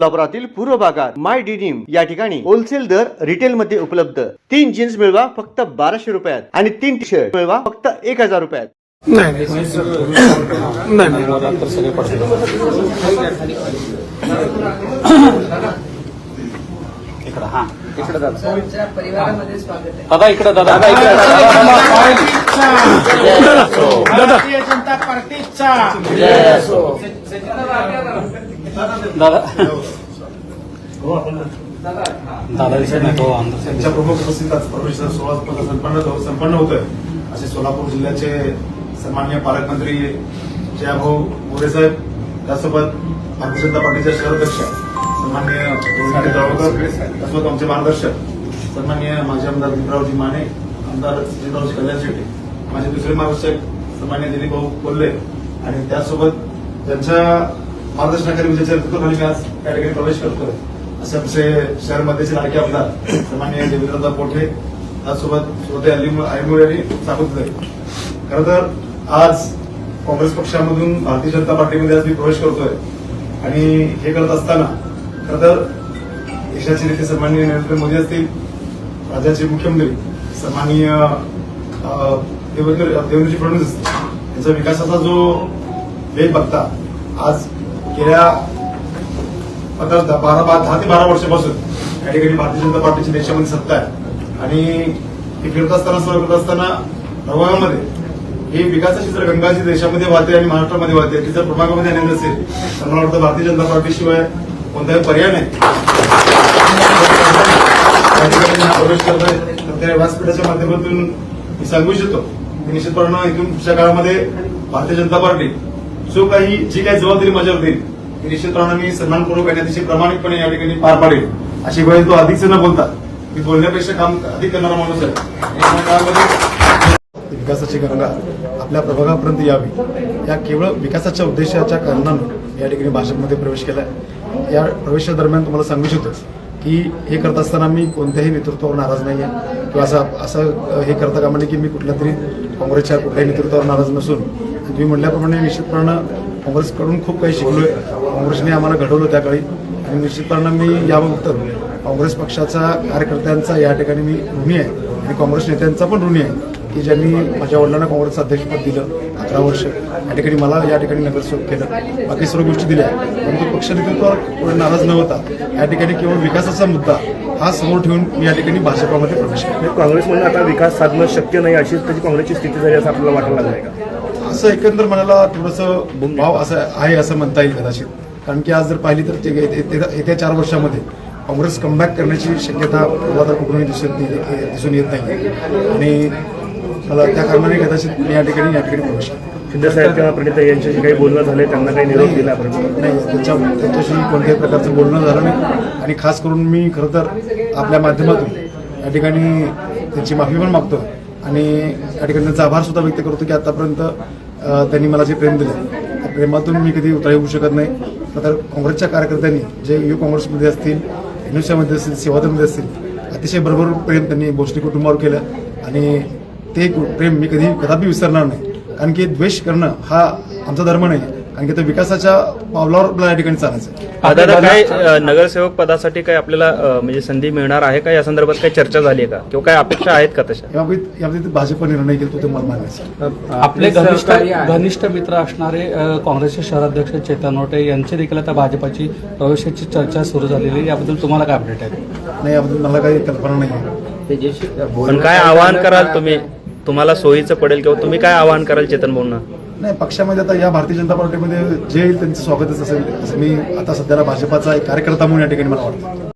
सोलापुरातील पूर्व भागात माय डिनिम या ठिकाणी होलसेल दर रिटेल मध्ये उपलब्ध. तीन जीन्स मिळवा फक्त बाराशे रुपयात आणि तीन टी शर्ट मिळवा फक्त एक हजार रुपयात. नाही नाही. नाही नाही. इकडं हा. इकडे दादा इकडे दादा दादा. इकडे भारतीय जनता पार्टीचा. दादा. दादा नाही तो अंदर त्यांच्या प्रमुख उपस्थितीत प्रवेश सोळा संपन्न संपन्न होतोय. असे सोलापूर जिल्ह्याचे सन्मान्य पालकमंत्री जयाभाऊ मोरे साहेब त्यासोबत भारतीय जनता पार्टीचे शहराध्यक्ष सन्मान्य जळगावकर त्यासोबत आमचे मार्गदर्शक सन्मान्य माजी आमदार दीपरावजी माने आमदार जितरावजी कल्याण शेट्टी माझे दुसरे मार्गदर्शक सन्मान्य दिलीप भाऊ कोल्हे आणि त्यासोबत त्यांच्या मार्गदर्शनाखाली विजय नेतृत्वाखाली मी आज या ठिकाणी प्रवेश करतोय. असे आमचे शहरमध्येचे लाडके आमदार सन्मान्य देवेंद्रदा पोठे त्यासोबत श्रोते आयमुळे आणि साकुतले खरं तर आज काँग्रेस पक्षामधून भारतीय जनता पार्टीमध्ये आज मी प्रवेश करतोय. आणि हे करत असताना खरं तर देशाचे नेते सन्माननीय नरेंद्र मोदी असतील राज्याचे मुख्यमंत्री सन्माननीय देवेंद्र देवेंद्रजी फडणवीस असतील त्यांचा विकासाचा जो वेग बघता आज गेल्या पन्नास दहा- बारा बा- दहा ते बारा वर्षापासून या ठिकाणी भारतीय जनता पार्टीची देशामध्ये सत्ता आहे. आणि हे फिरत असताना सर्व करत असताना प्रभागामध्ये हे विकासाची जर गंगाची देशामध्ये वाहते आणि महाराष्ट्रामध्ये वाहते. ती जर प्रभागामध्ये आलेली असेल. तर मला वाटतं भारतीय जनता पार्टीशिवाय कोणताही पर्याय नाही. प्रवेश तर त्या व्यासपीठाच्या माध्यमातून मी सांगू इच्छितो की निश्चितपणे इथून पुढच्या काळामध्ये भारतीय जनता पार्टी जो काही जी काही जबाबदारी माझ्यावर देईल ती निश्चितपणे मी सन्मानपूर्वक आणि अतिशय प्रामाणिकपणे या ठिकाणी पार पाडेल. अशी वेळ तो अधिकच न बोलता मी बोलण्यापेक्षा काम अधिक करणारा माणूस आहे. विकासाची गंगा आपल्या प्रभागापर्यंत यावी. या केवळ विकासाच्या उद्देशाच्या कारणानं या ठिकाणी भाजपमध्ये प्रवेश केला आहे या प्रवेशादरम्यान तुम्हाला सांगू इच्छितो की हे करत असताना मी कोणत्याही नेतृत्वावर नाराज नाही आहे किंवा असं असं हे करता का म्हणजे की मी कुठल्या तरी काँग्रेसच्या कुठल्याही नेतृत्वावर नाराज नसून तुम्ही म्हटल्याप्रमाणे निश्चितपणानं काँग्रेसकडून खूप काही शिकलोय. काँग्रेसने आम्हाला घडवलं त्याकाळी. आणि निश्चितपणानं मी याबाबत काँग्रेस पक्षाचा कार्यकर्त्यांचा या ठिकाणी मी ऋणी आहे. आणि काँग्रेस नेत्यांचा पण ऋणी आहे की ज्यांनी माझ्या वडिलांना काँग्रेसचं अध्यक्षपद दिलं अकरा वर्ष. या ठिकाणी मला या ठिकाणी नगरसेवक केलं. बाकी सर्व गोष्टी दिल्या. परंतु पक्ष नेतृत्वावर कोणी नाराज न होता या ठिकाणी केवळ विकासाचा मुद्दा हा समोर ठेवून मी या ठिकाणी भाजपामध्ये प्रवेश केला. काँग्रेसमध्ये आता विकास साधणं शक्य नाही अशी त्याची काँग्रेसची स्थिती झाली असं आपल्याला वाटायला लागलंय का? असं एकंदर मनाला थोडंसं भाव असं आहे असं म्हणता येईल कदाचित. कारण की आज जर पाहिली तर येत्या चार वर्षामध्ये काँग्रेस कमबॅक करण्याची शक्यता मला तर कुठूनही दिसत नाही दिसून येत नाही. आणि मला त्या कारणाने कदाचित मी या ठिकाणी या ठिकाणी प्रवेश केला शिंदे साहेब किंवा प्रणिता यांच्याशी काही बोलणं झाले त्यांना काही निरोप दिला नाही त्यांच्या त्यांच्याशी कोणत्याही प्रकारचं बोलणं झालं नाही. आणि खास करून मी खरं तर आपल्या माध्यमातून या ठिकाणी त्यांची माफी पण मागतो आणि या ठिकाणी त्यांचा आभार सुद्धा व्यक्त करतो की आतापर्यंत त्यांनी मला जे प्रेम दिलं त्या प्रेमातून मी कधी उतराई होऊ शकत नाही. तर काँग्रेसच्या कार्यकर्त्यांनी जे यू काँग्रेसमध्ये असतील एनएसच्यामध्ये असतील सेवादलमध्ये असतील अतिशय बरोबर प्रेम त्यांनी भोसले कुटुंबावर केलं. आणि ते प्रेम मी कधी कदापि विसरणार नाही. कारण की द्वेष करणं हा आमचा धर्म नाही. कारण की तो विकासाच्या पावलावर आपल्याला या ठिकाणी चालायचं आहे. काय अ, नगरसेवक पदासाठी काय आपल्याला अ, म्हणजे संधी मिळणार आहे का? या संदर्भात काही चर्चा झाली आहे का? किंवा काय अपेक्षा आहेत का तशा? याबाबतीत याबाबतीत भाजप निर्णय घेतो ते मला मान्य असेल आपले घनिष्ठ सहकारी आहे. घनिष्ठ मित्र असणारे अ, काँग्रेसचे शहराध्यक्ष चेतन रोटे यांचे देखील आता भाजपाची प्रवेशाची चर्चा सुरू झालेली आहे. याबद्दल तुम्हाला काय अपडेट आहे? नाही याबद्दल मला काही कल्पना नाही आहे. पण काय आवाहन कराल तुम्ही? तुम्हाला सोयीचं पडेल किंवा तुम्ही काय आवाहन कराल चेतन भाऊंना? नाही पक्षामध्ये आता या भारतीय जनता पार्टीमध्ये जे येईल त्यांचं स्वागतच असेल. असं मी आता सध्याला भाजपाचा एक कार्यकर्ता म्हणून या ठिकाणी मला वाटतं.